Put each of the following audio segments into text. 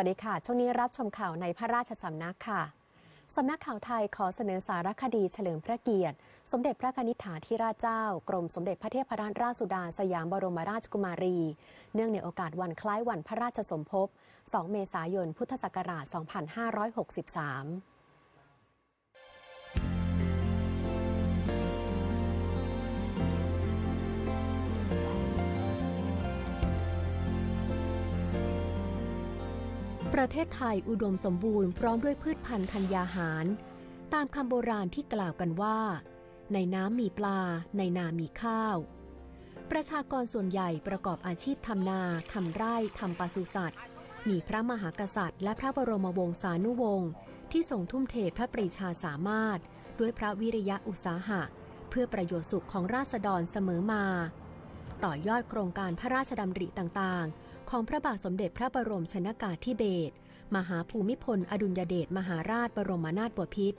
วัสดีค่ะ ช่วงนี้รับชมข่าวในพระราชสำนักค่ะ สำนักข่าวไทยขอเสนอสารคดีเฉลิมพระเกียรติ สมเด็จพระนิธิถาธิราชเจ้า กรมสมเด็จพระเทพรัตนราชสุดาสยามบรมราชกุมารี เนื่องในโอกาสวันคล้ายวันพระราชสมภพ 2 เมษายน พุทธศักราช 2563 ประเทศไทยอุดมสมบูรณ์พร้อมด้วยพืชพันธุ์ธัญญาหาร ตามคำโบราณที่กล่าวกันว่า ในน้ำมีปลา ในนามีข้าว ประชากรส่วนใหญ่ประกอบอาชีพทำนาทำไร่ทำปศุสัตว์ มีพระมหากษัตริย์ และพระบรมวงศานุวงศ์ที่ทรงทุ่มเทพระปรีชาสามารถ ด้วยพระวิริยะอุตสาหะ เพื่อประโยชน์สุขของราษฎรเสมอมา ต่อยอดโครงการพระราชดำริต่างๆ ของพระบาทสมเด็จพระบรมชนากาธิเบศรมหาภูมิพล อดุลยเดชมหาราชบรมนาถบพิตร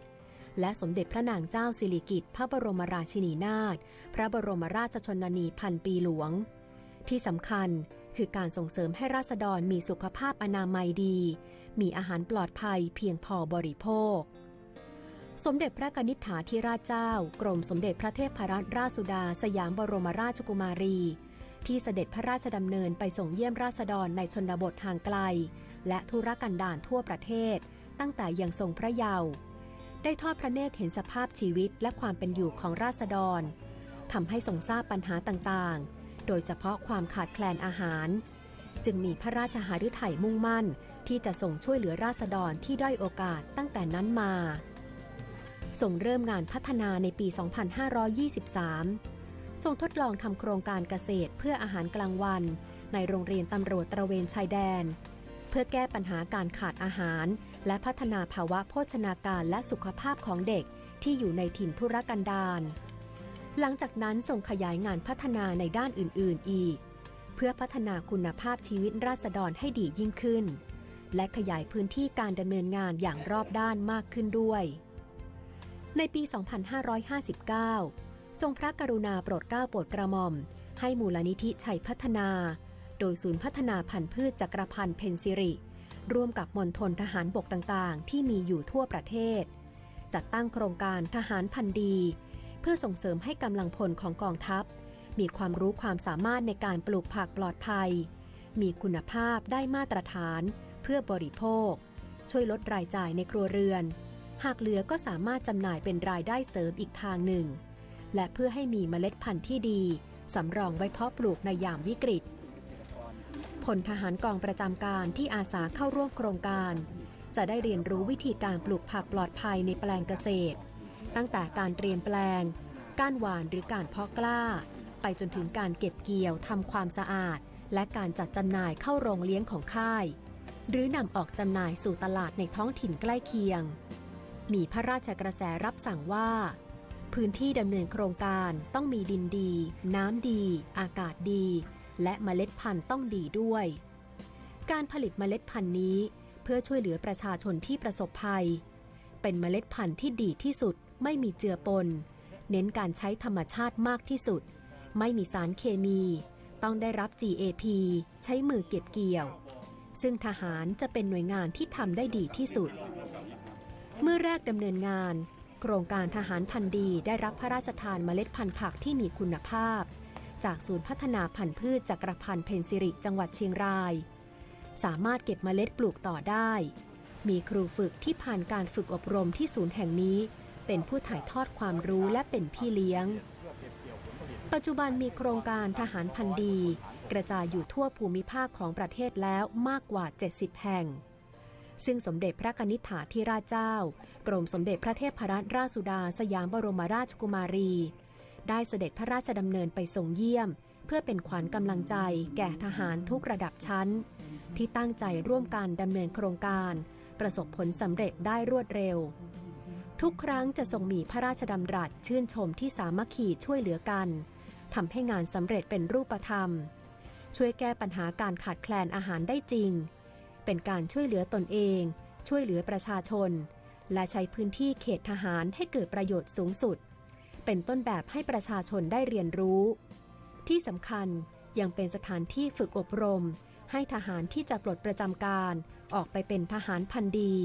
และสมเด็จพระนางเจ้าสิริกิติ์พระบรมราชินีนาถพระบรมราชชนนีพันปีหลวง ที่สำคัญคือการส่งเสริมให้ราษฎรมีสุขภาพอนามัยดี มีอาหารปลอดภัยเพียงพอบริโภค สมเด็จพระกนิษฐาธิราชเจ้า กรมสมเด็จพระเทพรัตนราชสุดา สยามบรมราชกุมารี ที่เสด็จพระราชดำเนินไปส่งเยี่ยมราษฎรในชนบทห่างไกล และธุรกันดารทั่วประเทศ ตั้งแต่ยังทรงพระเยาว์ได้ทอดพระเนตรเห็นสภาพชีวิตและความเป็นอยู่ของราษฎรทำให้ทรงทราบปัญหาต่างๆ โดยเฉพาะความขาดแคลนอาหาร จึงมีพระราชหฤทัยมุ่งมั่น ที่จะส่งช่วยเหลือราษฎรที่ด้อยโอกาสตั้งแต่นั้นมาส่งเริ่มงานพัฒนาในปี 2523 ทรงทดลองทำโครงการเกษตรเพื่ออาหารกลางวัน ในโรงเรียนตำรวจตระเวนชายแดน เพื่อแก้ปัญหาการขาดอาหาร และพัฒนาภาวะโภชนาการและสุขภาพของเด็กที่อยู่ในถิ่นทุรกันดารหลังจากนั้นส่งขยายงานพัฒนาในด้านอื่น ๆ อีก เพื่อพัฒนาคุณภาพชีวิตราษฎรให้ดียิ่งขึ้น และขยายพื้นที่การดำเนินงานอย่างรอบด้านมากขึ้นด้วย ในปี 2559 ทรงพระกรุณาโปรดเกล้าโปรดกระหม่อม ให้มูลนิธิชัยพัฒนา โดยศูนย์พัฒนาพันธุ์พืชจักรพันธ์เพนซิริ ร่วมกับมณฑลทหารบกต่างๆ ที่มีอยู่ทั่วประเทศ จัดตั้งโครงการทหารพันธุ์ดี เพื่อส่งเสริมให้กำลังพลของกองทัพ มีความรู้ความสามารถในการปลูกผักปลอดภัย มีคุณภาพได้มาตรฐาน เพื่อบริโภค ช่วยลดรายจ่ายในครัวเรือน หากเหลือก็สามารถจำหน่ายเป็นรายได้เสริมอีกทางหนึ่ง และเพื่อให้มีเมล็ดพันธุ์ที่ดี สำรองไว้เพาะปลูกในยามวิกฤตพลทหารกองประจำการที่อาสาเข้าร่วมโครงการ จะได้เรียนรู้วิธีการปลูกผักปลอดภัยในแปลงเกษตร ตั้งแต่การเตรียมแปลง กานหวานหรือการเพาะกล้า ไปจนถึงการเก็บเกี่ยวทำความสะอาด และการจัดจำหน่ายเข้าโรงเลี้ยงของค่าย หรือนำออกจำหน่ายสู่ตลาดในท้องถิ่นใกล้เคียง มีพระราชกระแสรับสั่งว่า พื้นที่ดำเนินโครงการต้องมีดินดี น้ำดี อากาศดี และเมล็ดพันธุ์ต้องดีด้วย การผลิตเมล็ดพันธุ์นี้ เพื่อช่วยเหลือประชาชนที่ประสบภัย เป็นเมล็ดพันธุ์ที่ดีที่สุด ไม่มีเจือปน เน้นการใช้ธรรมชาติมากที่สุด ไม่มีสารเคมี ต้องได้รับ GAP ใช้มือเก็บเกี่ยว ซึ่งทหารจะเป็นหน่วยงานที่ทำได้ดีที่สุด เมื่อแรกดำเนินงาน โครงการทหารพันธุ์ดีได้รับพระราชทานเมล็ดพันธุ์ผักที่มีคุณภาพ จากศูนย์พัฒนาพันธุ์พืชจักรพันธ์เพนซิริจังหวัดเชียงราย สามารถเก็บเมล็ดปลูกต่อได้ มีครูฝึกที่ผ่านการฝึกอบรมที่ศูนย์แห่งนี้ เป็นผู้ถ่ายทอดความรู้และเป็นพี่เลี้ยง ปัจจุบันมีโครงการทหารพันธุ์ดี กระจายอยู่ทั่วภูมิภาคของประเทศแล้วมากกว่า 70 แห่ง ซึ่งสมเด็จพระกนิษฐาธิราชเจ้า กรมสมเด็จพระเทพรัตนราชสุดาสยามบรมราชกุมารี ได้เสด็จพระราชดำเนินไปส่งเยี่ยม เพื่อเป็นขวัญกำลังใจแก่ทหารทุกระดับชั้น ที่ตั้งใจร่วมกันดำเนินโครงการ ประสบผลสำเร็จได้รวดเร็ว ทุกครั้งจะทรงมีพระราชดำรัสชื่นชมที่สามัคคีช่วยเหลือกันทำให้งานสำเร็จเป็นรูปธรรม ช่วยแก้ปัญหาการขาดแคลนอาหารได้จริง เป็นการช่วยเหลือตนเอง ช่วยเหลือประชาชน และใช้พื้นที่เขตทหารให้เกิดประโยชน์สูงสุด เป็นต้นแบบให้ประชาชนได้เรียนรู้ ที่สำคัญยังเป็นสถานที่ฝึกอบรม ให้ทหารที่จะปลดประจำการออกไปเป็นทหารพันดี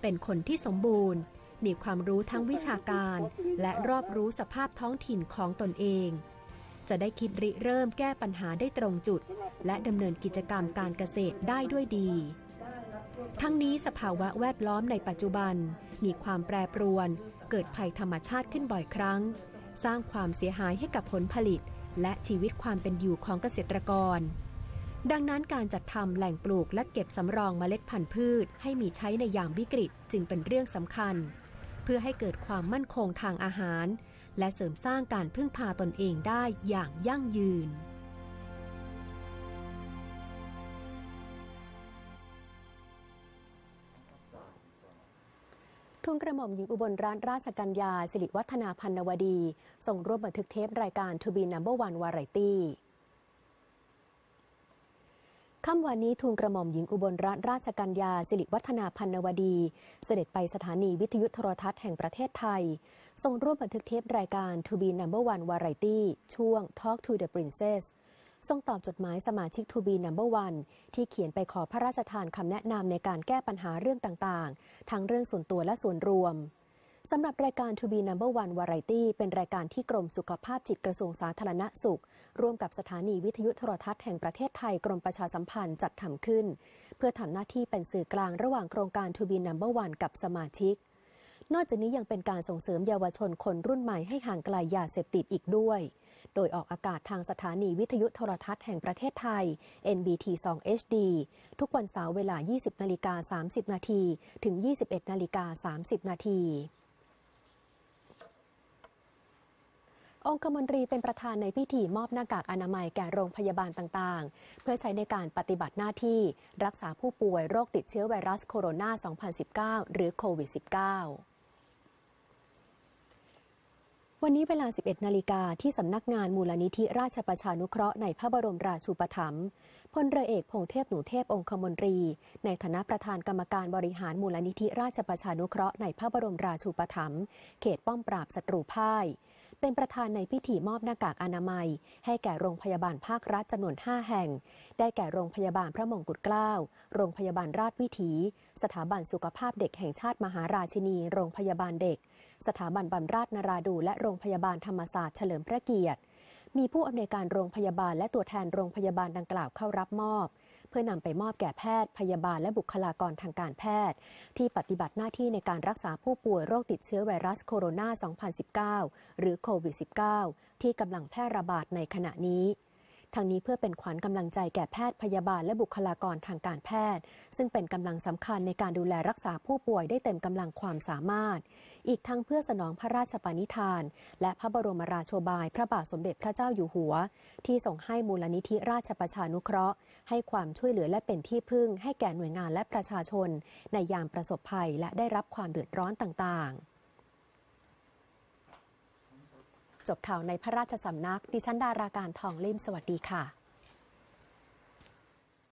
เป็นคนที่สมบูรณ์ มีความรู้ทั้งวิชาการ และรอบรู้สภาพท้องถิ่นของตนเอง จะได้คิดริเริ่มแก้ปัญหาได้ตรงจุด และดำเนินกิจกรรมการเกษตรได้ด้วยดี ทั้งนี้สภาวะแวดล้อมในปัจจุบัน มีความแปรปรวน เกิดภัยธรรมชาติขึ้นบ่อยครั้ง สร้างความเสียหายให้กับผลผลิต และชีวิตความเป็นอยู่ของเกษตรกร ดังนั้นการจัดทำแหล่งปลูกและเก็บสำรองเมล็ดพันธุ์พืช ให้มีใช้ในยามวิกฤตจึงเป็นเรื่องสำคัญ เพื่อให้เกิดความมั่นคงทางอาหาร และเสริมสร้างการพึ่งพาตนเองได้อย่างยั่งยืน ทุนกระหม่อมหญิงอุบลรัตนราชกัญญา สิริวัฒนาพันนวดี ส่งร่วมบันทึกเทปรายการ To be number one variety ค่ำวันนี้ทูลกระหม่อมหญิงอุบลรัตนราชกัญญาสิริวัฒนาพันนวดี เสด็จไปสถานีวิทยุโทรทัศน์แห่งประเทศไทย ส่งร่วมบันทึกเทปรายการ To be number one variety ช่วง Talk to the Princess ส่งตอบจดหมายสมาชิก To be number one ที่เขียนไปขอพระราชทานคำแนะนำในการแก้ปัญหาเรื่องต่างๆ ทั้งเรื่องส่วนตัวและส่วนรวมสำหรับรายการ To be number one variety เป็นรายการที่กรมสุขภาพจิตกระทรวงสาธารณสุข ร่วมกับสถานีวิทยุโทรทัศน์แห่งประเทศไทยกรมประชาสัมพันธ์จัดทำขึ้น เพื่อทำหน้าที่เป็นสื่อกลางระหว่างโครงการ To be number one กับสมาชิก นอกจากนี้ยังเป็นการส่งเสริมเยาวชนคนรุ่นใหม่ให้ห่างไกลยาเสพติดอีกด้วย โดยออกอากาศทางสถานีวิทยุโทรทัศน์แห่งประเทศไทย NBT 2 HD ทุกวันเสาร์เวลา 20 นาฬิกา 30 นาทีถึง 21 นาฬิกา 30 นาทีองคมนตรีเป็นประธานในพิธีมอบหน้ากากอนามัยแก่โรงพยาบาลต่างๆ เพื่อใช้ในการปฏิบัติหน้าที่ รักษาผู้ป่วยโรคติดเชื้อไวรัสโคโรนา 2019 หรือโควิด -19 วันนี้เวลา 11 นาฬิกาที่สำนักงานมูลนิธิราชประชานุเคราะห์ในพระบรมราชูปถัมภ์พลเรือเอกพงเทพหนูเทพองคมนตรี ในฐานะประธานกรรมการบริหารมูลนิธิราชประชานุเคราะห์ในพระบรมราชูปถัมภ์เขตป้อมปราบศัตรูพ่าย เป็นประธานในพิธีมอบหน้ากากอนามัย ให้แก่โรงพยาบาลภาครัฐจำนวน 5 แห่ง ได้แก่โรงพยาบาลพระมงกุฎเกล้า โรงพยาบาลราชวิถี สถาบันสุขภาพเด็กแห่งชาติมหาราชินี โรงพยาบาลเด็ก สถาบันบำราศนราดูและโรงพยาบาลธรรมศาสตร์เฉลิมพระเกียรติ มีผู้อำนวยการโรงพยาบาลและตัวแทนโรงพยาบาลดังกล่าวเข้ารับมอบ เพื่อนำไปมอบแก่แพทย์ พยาบาลและบุคลากรทางการแพทย์ ที่ปฏิบัติหน้าที่ในการรักษาผู้ป่วยโรคติดเชื้อไวรัสโคโรนา 2019 หรือโควิด -19 ที่กำลังแพร่ระบาดในขณะนี้ ทั้งนี้เพื่อเป็นขวัญกำลังใจแก่แพทย์พยาบาลและบุคลากรทางการแพทย์ ซึ่งเป็นกำลังสำคัญในการดูแลรักษาผู้ป่วยได้เต็มกำลังความสามารถ อีกทั้งเพื่อสนองพระราชปณิธาน และพระบรมราโชบาย พระบาทสมเด็จพระเจ้าอยู่หัว ที่ส่งให้มูลนิธิราชประชานุเคราะห์ ให้ความช่วยเหลือและเป็นที่พึ่ง ให้แก่หน่วยงานและประชาชน ในยามประสบภัยและได้รับความเดือดร้อนต่างๆ จบข่าวในพระราชสำนัก ดิฉันดาราการทองเล่มสวัสดีค่ะ